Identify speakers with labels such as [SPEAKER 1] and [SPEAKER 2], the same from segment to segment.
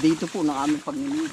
[SPEAKER 1] dito po ng aming pagninig.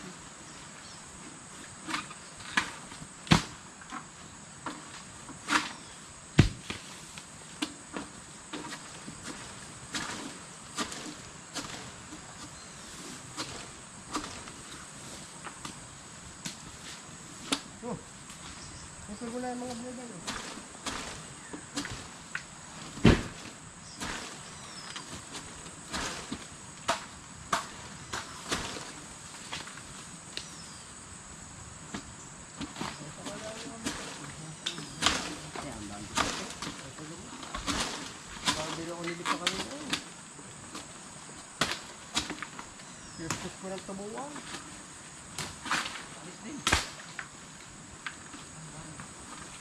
[SPEAKER 2] Pispos ko ng tabuan.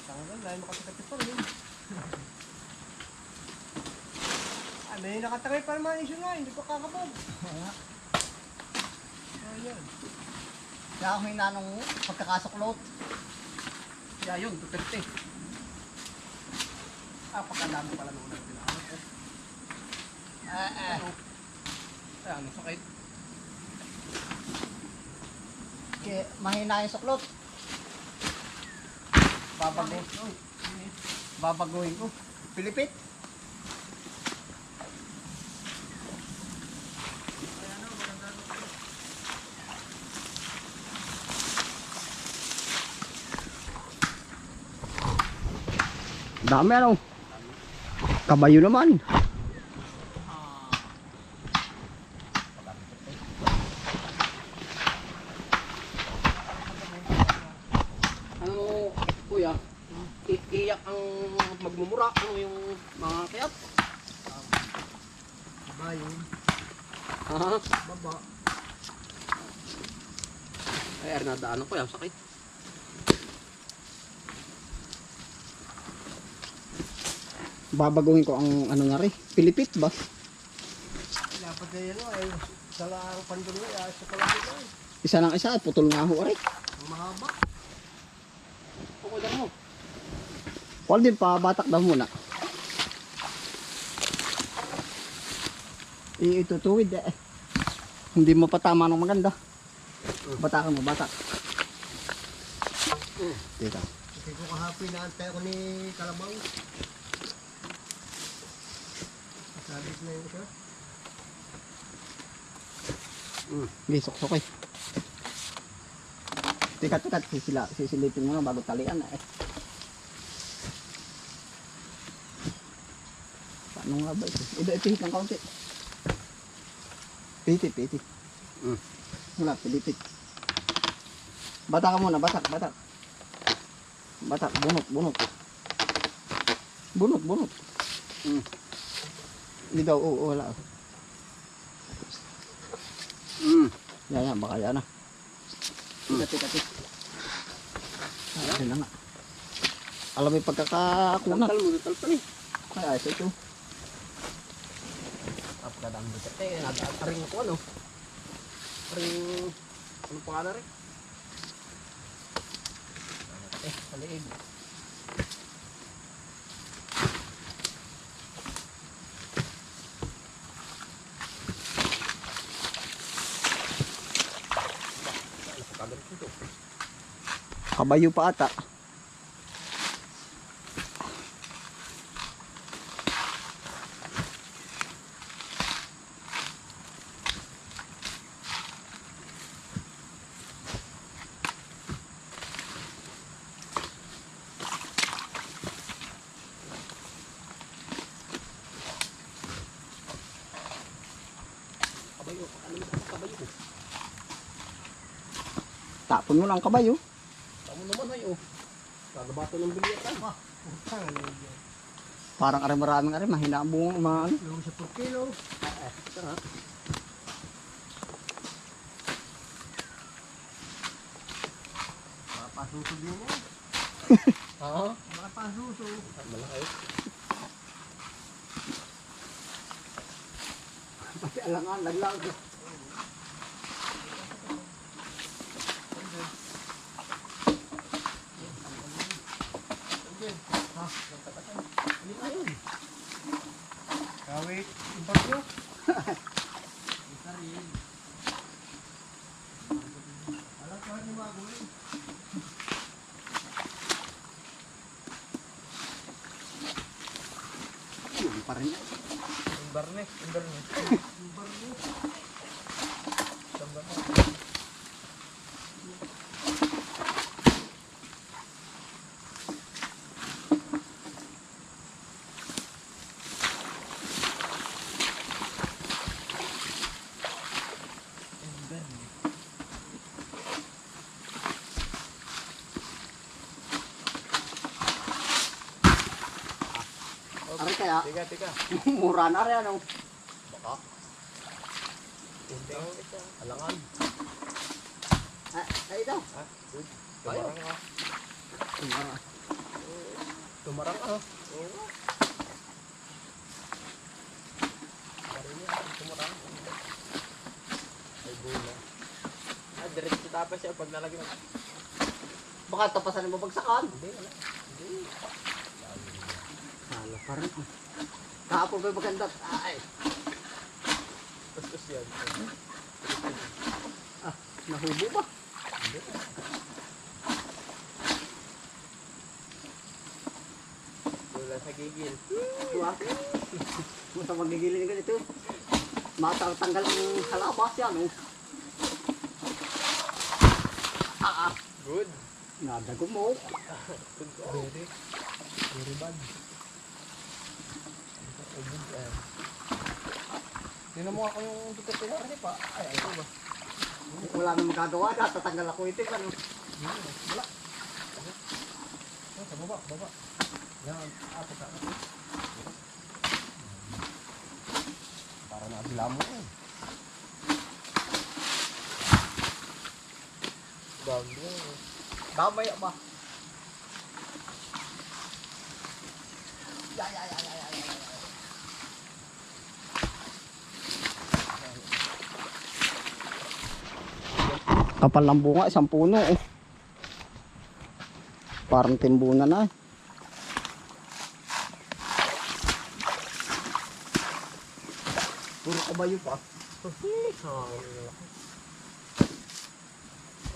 [SPEAKER 2] Tanggal, dahil makasikat pa rin. Ah, may nakatangay pa naman issue nga, hindi ko kakabog. Ayan.
[SPEAKER 1] Kaya ako hinanong pagkakasuklot.
[SPEAKER 2] Kaya yun, Duterte. Ah, pagkandami pala nung ko.
[SPEAKER 1] Eh, eh.
[SPEAKER 2] Ay, ano sakit?
[SPEAKER 1] Kaya mahina yung suklot. Babago. Babaguhin ko. Pilipit. Dami ano. Kabayo naman.
[SPEAKER 2] Ano, kuya? I- iyak ang magmumura. Ano yung mga kayat?
[SPEAKER 3] Bayo,
[SPEAKER 2] Ha?
[SPEAKER 3] baba.
[SPEAKER 2] Ay, ay, nadaanan ko yan. Sakit.
[SPEAKER 1] Babaguhin ko ang ano na rin. Pilipit ba?
[SPEAKER 3] Dapat na yun ay sa larang pandulo ay sa pala dito ay.
[SPEAKER 1] Isa lang isa, putol nga ho rin.
[SPEAKER 3] Mahaba.
[SPEAKER 2] Lang mo.
[SPEAKER 1] Wala din pa, batak daw muna. Iitutuwid eh. Hindi mo pa tama ng maganda. Batakan mo, batak. Dito.
[SPEAKER 3] Kasi ko kahapon naantay ako ni Kalabaw. Sabit na yun siya.
[SPEAKER 1] Hindi, suksok eh. Tikat, tikat. Sisila, sisilipin mo na bago talian eh. Paano nga ba ito? Ito, ipihit ng kaunti. Pihit, pihit.
[SPEAKER 2] Mm.
[SPEAKER 1] Wala, pilipit. Batak ka muna, batak, batak. Batak, bunot, bunot. Bunot, bunot.
[SPEAKER 2] Mm.
[SPEAKER 1] Hindi daw, oo, wala.
[SPEAKER 2] Mm.
[SPEAKER 1] Yan, yan, baka yan na. Tikat, tikat, tikat. Ayun na nga. Alam mo yung pagkakakunat.
[SPEAKER 2] Tal mo, tal pa ni.
[SPEAKER 1] Kaya ito ito.
[SPEAKER 2] Mo sa tayo. Nag-aring ko ano. Aring... Ano pa nga na rin? Eh, to.
[SPEAKER 1] Kabayo pa ata. Tapon mo lang kabayo.
[SPEAKER 2] Tamo naman ay oh. Kagabato ng. Ah,
[SPEAKER 3] Putang, ano yun?
[SPEAKER 1] Parang ari maraming ari mahina ang bunga mga ano.
[SPEAKER 3] Yung sa per kilo.
[SPEAKER 2] eh, tara.
[SPEAKER 3] Makapasuso din yan.
[SPEAKER 2] Ha?
[SPEAKER 3] Makapasuso.
[SPEAKER 2] Malaki.
[SPEAKER 1] Pati alangan, laglag.
[SPEAKER 2] Hindi na yun.
[SPEAKER 3] Kawit. Yung bagyo. Alam ko ni bago eh.
[SPEAKER 1] Yun pa rin.
[SPEAKER 2] Imbarne. Imbarne.
[SPEAKER 3] Yung bagyo.
[SPEAKER 1] Ari kaya,
[SPEAKER 2] Tiga, tiga.
[SPEAKER 1] mura na rin ano.
[SPEAKER 2] Baka. Alangan.
[SPEAKER 1] Ah, ay ito.
[SPEAKER 2] Ha? Good. Tumarang ka.
[SPEAKER 1] Mura.
[SPEAKER 2] Tumarang ka. Oo. Pare niya. Tumarang. Ay, gula. Ah, diretso tapos siya pag nalagyan.
[SPEAKER 1] Baka tapasan mo bagsakan.
[SPEAKER 2] Hindi, wala. Hindi.
[SPEAKER 1] Hala pa rin. Kahapon ba maganda? Ay,
[SPEAKER 2] Tapos yan.
[SPEAKER 1] nahubo ba?
[SPEAKER 2] Wala sa gigil.
[SPEAKER 1] Diba? Basta magigilin ka dito. Matatanggal ang halabas yan, oh. Ah, ah.
[SPEAKER 2] Good.
[SPEAKER 1] Nadago mo.
[SPEAKER 2] Good. Very. Very bad. Ay, good yan. Tinan mo ako yung tutot ko ni pa. Ay, ay, ba?
[SPEAKER 1] Wala nang magagawa na. Tatanggal ako ito. Ano?
[SPEAKER 2] Wala. Sa baba, baba. Yan, apo ka. Para nabila mo eh. Bago.
[SPEAKER 1] Damay ba? Ya, ya, ya, ya, ya, ya. Kapal ng bunga, isang puno oh. Parang timbunan na eh. Puro kabayo pa.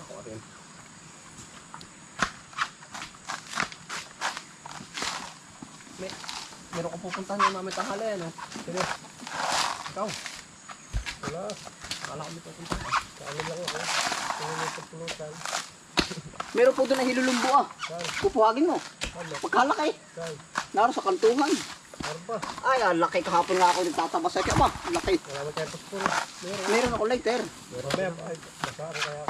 [SPEAKER 2] Ako rin. May, meron ko pupuntahan yung namin tanghali, ano? Sino? Ikaw? Wala. Akala ko may pupuntahan. Kaya lang ako. Pagpulutan.
[SPEAKER 1] Meron po doon na hilulumbo ah. Pupuhagin mo. Pagkalaki. Naroon sa kantuhan.
[SPEAKER 2] Arba.
[SPEAKER 1] Ay, ang laki kahapon nga ako nagtataba sa kaya ba? Laki.
[SPEAKER 2] Wala. Meron.
[SPEAKER 1] Meron ako later.
[SPEAKER 2] Meron. Meron. Ay, kaya.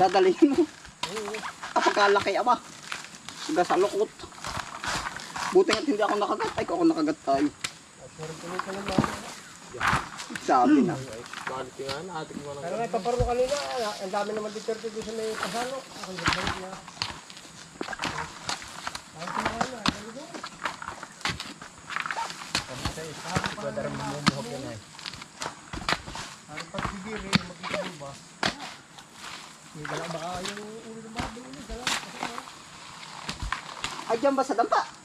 [SPEAKER 1] Dadalhin mo.
[SPEAKER 2] Oo.
[SPEAKER 1] Kapag kalaki aba. Suga sa lukot. Buti nga hindi ako nakagat. Ay, kung ako nakagat tayo.
[SPEAKER 2] Meron pulutan ng mga.
[SPEAKER 1] Sabi na.
[SPEAKER 2] Quality nga na, ating mga
[SPEAKER 3] Pero may paparo kanina, ah, ang dami naman dito dito sa may kasano. Ang dami na.
[SPEAKER 2] Ang dami na, ang dami
[SPEAKER 3] na. Pamatay, sabi pa. Padarang mamumuhok yan ay. Ang pagsigiri, magkikalo ba?
[SPEAKER 2] Hindi ka lang baka yung ulo ng babi, ulo ka lang.
[SPEAKER 1] Ay, dyan ba sa dampa?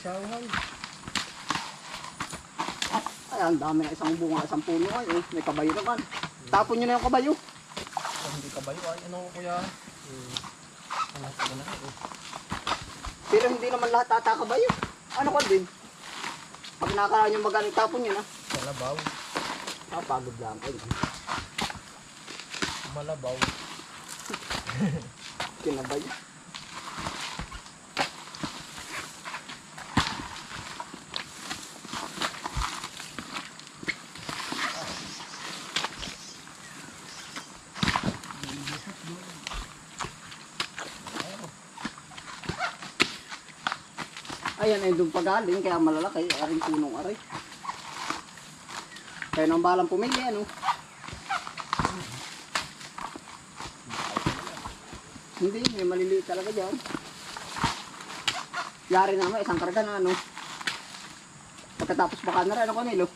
[SPEAKER 2] Kasawahan.
[SPEAKER 1] Ay, ang dami na isang bunga, isang puno ay. eh. May kabayo naman. Tapon nyo na yung kabayo.
[SPEAKER 2] Kung hindi ka bayo, ay ano kuya? Hmm. Ano ko na eh.
[SPEAKER 1] Pero hindi naman lahat ata kabayo. Ano ka din? Pag nakakaan yung magaling tapon
[SPEAKER 2] labaw.
[SPEAKER 1] Ah, pagod lang. Ay,
[SPEAKER 2] Malabaw.
[SPEAKER 1] kinabay. Ayan ay doon pagaling kaya malalaki aring punong aray. Kaya nang balang pumili ano. Hindi, may maliliit talaga dyan. Yari naman, isang karga na ano. Pagkatapos baka na rin, ano kanilo?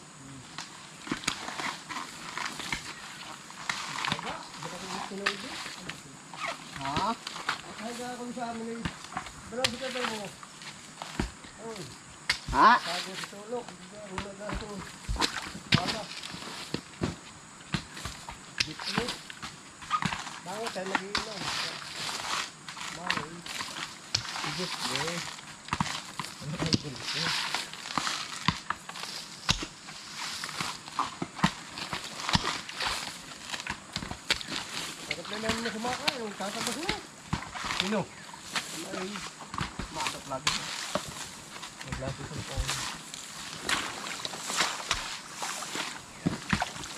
[SPEAKER 1] Ha?
[SPEAKER 3] Ay, kung sa amin ay, dalang kita tayo mo. Ay,
[SPEAKER 1] Ha?
[SPEAKER 3] bago sa tulog. Una na ito. Baba. Bitlit. Bakit tayo nag-iinom? Bakit?
[SPEAKER 2] Igit eh. Ano kayo gulo?
[SPEAKER 3] Bakit na namin na kumakain? Ang tatabas mo.
[SPEAKER 2] Sino?
[SPEAKER 3] Ay,
[SPEAKER 2] Makat lagi.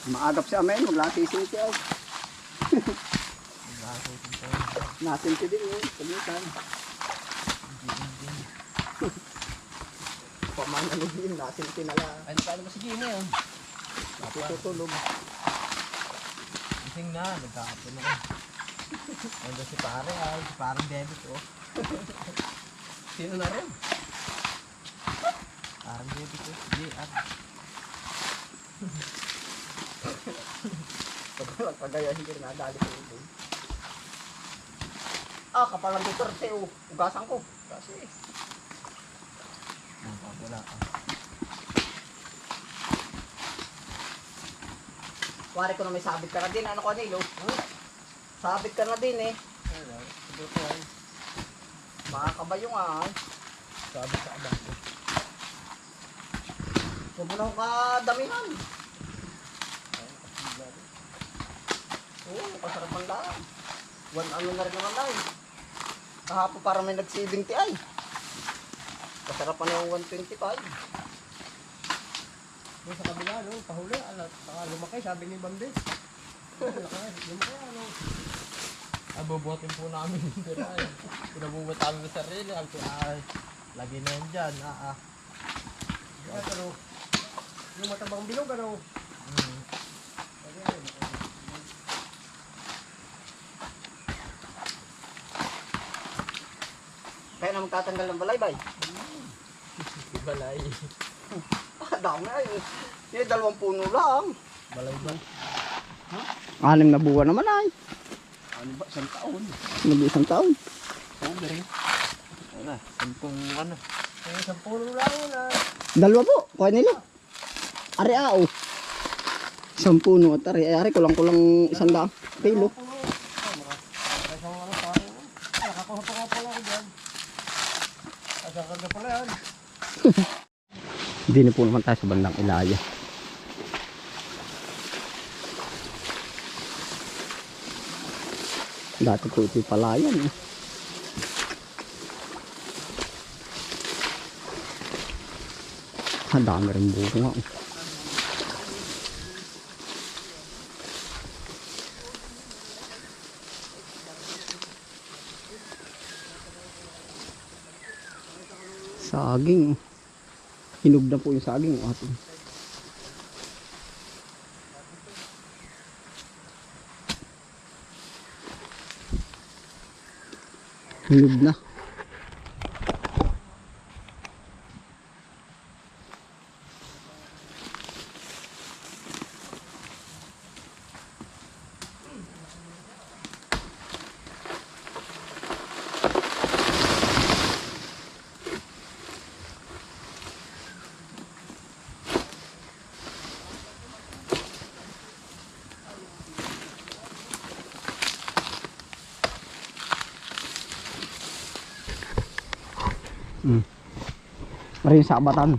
[SPEAKER 1] Maagap si Amen, maglasisi siya.
[SPEAKER 2] Phone.
[SPEAKER 1] Nasinti din yun, sabitan. Pamanalig yun, nasinti na lang.
[SPEAKER 2] Ay, nakaano ba si Gina yun?
[SPEAKER 1] Tutulog.
[SPEAKER 2] Ising na, nagkakapon ako. Nandun si pare ay, si parang debit oh. Sino na rin? Parang debit oh. Hindi, at
[SPEAKER 1] Pag kagaya hindi rin nadali ko yun. Ah, kapalang Duterte, oh. Ugasan ko. Kasi,
[SPEAKER 2] wala ka.
[SPEAKER 1] wari ko na may sabit ka na din. Ano ko nilo? Sabit ka na din eh.
[SPEAKER 2] Wala, buto ay.
[SPEAKER 1] Makakabayo nga. eh.
[SPEAKER 2] Sabi sa abang ko.
[SPEAKER 1] Sobrang kadamihan. Oo, kasarap ang lang. One ano na rin naman lang. Kahapon para may nag-70 ay. Kasarapan na yung 125.
[SPEAKER 3] Doon sa kabila, no? Pahuli, alat. Saka lumaki, sabi ni Bambi. Lumaki, lumaki, ano?
[SPEAKER 2] Abubuhatin po namin yung tira ay. Pinabubuhat namin sa sarili. Ang ay, lagi na yan dyan. Ah, ah.
[SPEAKER 3] Ano? Yung matabang bilog, ano?
[SPEAKER 2] Mm.
[SPEAKER 1] Kaya naman tatanggal ng balaybay.
[SPEAKER 2] Balay.
[SPEAKER 1] Ah, dami ay. Yung dalawang puno lang.
[SPEAKER 2] Balay ba?
[SPEAKER 1] Anim na buwan naman ay.
[SPEAKER 2] Ano ba? Isang taon.
[SPEAKER 1] Mag-isang taon.
[SPEAKER 2] Pobre. Wala. Sampung ano.
[SPEAKER 3] Isang puno lang ah.
[SPEAKER 1] Dalawa po. Kuha nila. Ari ao. Isang puno at ari. Ari kulang-kulang isang daang kilo.
[SPEAKER 3] Nakakuha pa nga pala ako dyan. Asang kanda pala yan.
[SPEAKER 1] Hindi na po naman tayo sa bandang Ilaya. Dati po ito'y palayan. Eh. Ang dami rin bunga. oh. Saging. Hinog na po yung saging. oh, Atin. Hinog na. Marin sabatan.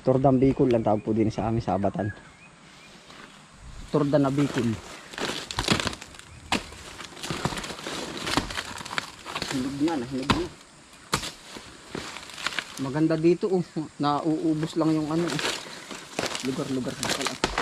[SPEAKER 1] Tordang Bicol lang tawag po din sa amin sabatan. Torda na Bicol. Hinog na, nahinog na. Maganda dito oh. Nauubos lang yung ano oh. Lugar-lugar na pala.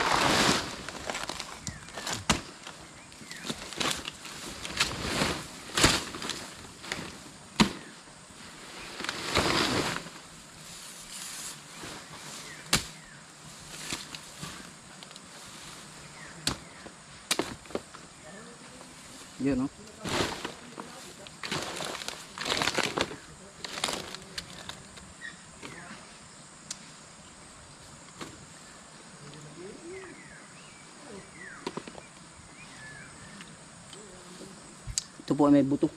[SPEAKER 1] Ito po ay may buto.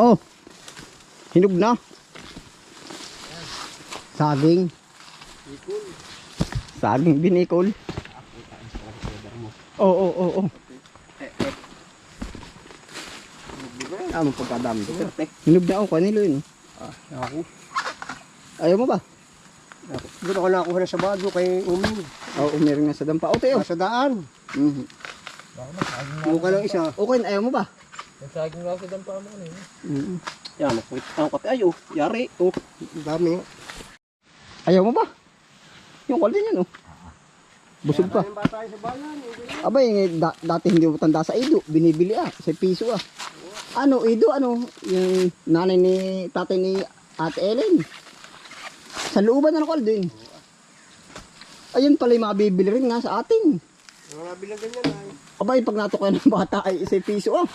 [SPEAKER 1] Oh. Hinog na. Saging. Saging binikol. Oo, oo, oo. oo. Ah, magpagkadami dito. Hinog na ako, kanilo yun.
[SPEAKER 3] Ah, ako.
[SPEAKER 1] Ayaw mo ba?
[SPEAKER 3] Doon ako nakuha na sa bago kay Umi.
[SPEAKER 1] Oo, oh, meron nga sa dampa. O, tayo.
[SPEAKER 3] Sa daan.
[SPEAKER 1] Mhm.
[SPEAKER 3] Buka lang isa.
[SPEAKER 1] Okay, ayaw mo ba?
[SPEAKER 2] Yung saging lang sa dampa mo ano yun.
[SPEAKER 1] Mhm. Yan, nakulit ang kape. Ay, oh, yari. Oh.
[SPEAKER 3] Ang Dami.
[SPEAKER 1] Ayaw mo ba? Yung kwal din yan, oh. Busog pa.
[SPEAKER 3] Yung bata sa bayan. hindi na.
[SPEAKER 1] Abay, eh, da- dati hindi mo tanda sa Ido. Binibili ah, sa piso ah. Ano, Ido, ano? Yung nanay ni, tatay ni Ate Ellen. Sa looban na kwal din. Ayun pala yung mabibili rin nga sa atin.
[SPEAKER 3] Mga bilang ganyan ay.
[SPEAKER 1] Abay, pag natukoy ng bata ay isa piso ah.